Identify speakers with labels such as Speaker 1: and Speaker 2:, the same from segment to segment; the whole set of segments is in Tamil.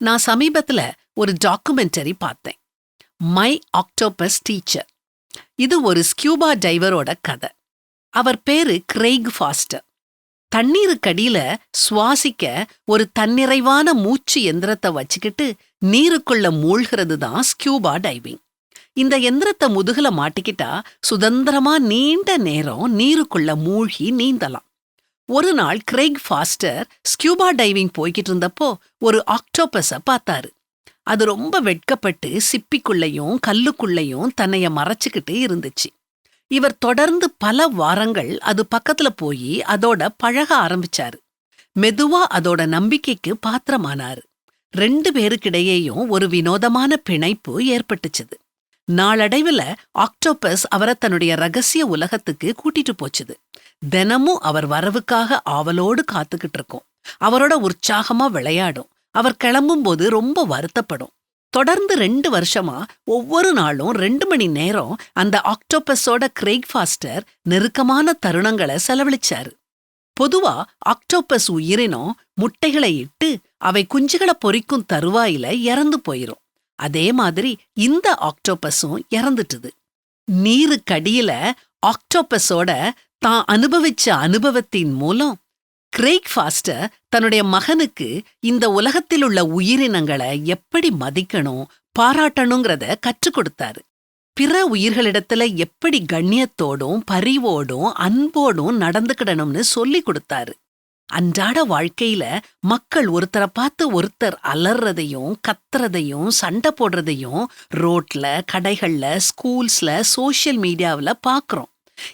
Speaker 1: நான் சமீபத்துல ஒரு டாக்குமெண்டரி பார்த்தேன். மை ஆக்டோபஸ் டீச்சர் இது ஒரு ஸ்கியூபா டைவரோட கதை. அவர் பேரு கிரெய்க் ஃபாஸ்டர் தண்ணீருக்கடியில சுவாசிக்க ஒரு தன்னிறைவான மூச்சு எந்திரத்தை வச்சுக்கிட்டு நீருக்குள்ள மூழ்கிறது தான் ஸ்கியூபா டைவிங். இந்த எந்திரத்தை முதுகுல மாட்டிக்கிட்டா சுதந்திரமா நீண்ட நேரம் நீருக்குள்ள மூழ்கி நீந்தலாம். ஒரு நாள் கிரெய்க் ஃபாஸ்டர் ஸ்கியூபா டைவிங் போய்கிட்டு இருந்தப்போ ஒரு ஆக்டோபஸ பார்த்தாரு. அது ரொம்ப வெட்கப்பட்டு சிப்பிக்குள்ளையும் கல்லுக்குள்ளையும் தன்னைய மறைச்சுக்கிட்டு இருந்துச்சு. இவர் தொடர்ந்து பல வாரங்கள் அது பக்கத்துல போய் அதோட பழக ஆரம்பிச்சாரு. மெதுவா அதோட நம்பிக்கைக்கு பாத்திரமானாரு. ரெண்டு பேருக்கிடையேயும் ஒரு வினோதமான பிணைப்பு ஏற்பட்டுச்சுது. நாளடைவுல ஆக்டோபஸ் அவரை தன்னுடைய ரகசிய உலகத்துக்கு கூட்டிட்டு போச்சுது. தினமும் அவர் வரவுக்காக ஆவலோடு காத்துக்கிட்டு இருக்கோம் அவரோட உற்சாகமா விளையாடும். அவர் கிளம்பும்போது ரொம்ப வருத்தப்படும். தொடர்ந்து ரெண்டு வருஷமா ஒவ்வொரு நாளும் ரெண்டு மணி நேரம் அந்த ஆக்டோபஸோட கிரெய்க் ஃபாஸ்டர் நெருக்கமான தருணங்களை செலவழிச்சாரு. பொதுவா ஆக்டோபஸ் உயிரினம் முட்டைகளை இட்டு அவை குஞ்சுகளை பொறிக்கும் தருவாயில இறந்து போயிரும். அதே மாதிரி இந்த ஆக்டோபஸும் இறந்துட்டுது. நீருக்கடியில ஆக்டோபஸோட தான் அனுபவிச்ச அனுபவத்தின் மூலம் கிரேக் ஃபாஸ்டர் தன்னுடைய மகனுக்கு இந்த உலகத்தில் உள்ள உயிரினங்களை எப்படி மதிக்கணும் பாராட்டணுங்கிறத கற்றுக் கொடுத்தாரு. பிற உயிர்களிடத்துல எப்படி கண்ணியத்தோடும் பரிவோடும் அன்போடும் நடந்துக்கிடணும்னு சொல்லி கொடுத்தாரு. அன்றாட வாழ்க்கையில மக்கள் ஒருத்தரை பார்த்து ஒருத்தர் அலறதையும் கத்துறதையும் சண்டை போடுறதையும் ரோட்ல கடைகள்ல ஸ்கூல்ஸ்ல சோஷியல் மீடியாவில் பார்க்குறோம்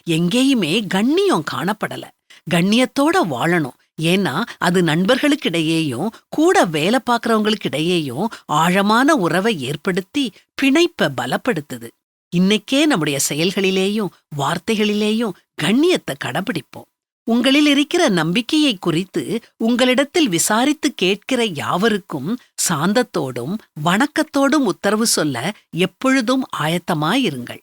Speaker 1: எங்கேயுமே கண்ணியம் காணப்படல. கண்ணியத்தோட வாழணும். ஏன்னா அது நண்பர்களுக்கிடையேயும் கூட வேலை பார்க்கறவங்களுக்கிடையேயும் ஆழமான உறவை ஏற்படுத்தி பிணைப்ப பலப்படுத்துது. இன்னைக்கே நம்முடைய செயல்களிலேயும் வார்த்தைகளிலேயும் கண்ணியத்தை கடைபிடிப்போம். உங்களில் இருக்கிற நம்பிக்கையை குறித்து உங்களிடத்தில் விசாரித்து கேட்கிற யாவருக்கும் சாந்தத்தோடும் வணக்கத்தோடும் உத்தரவு சொல்ல எப்பொழுதும் ஆயத்தமாயிருங்கள்.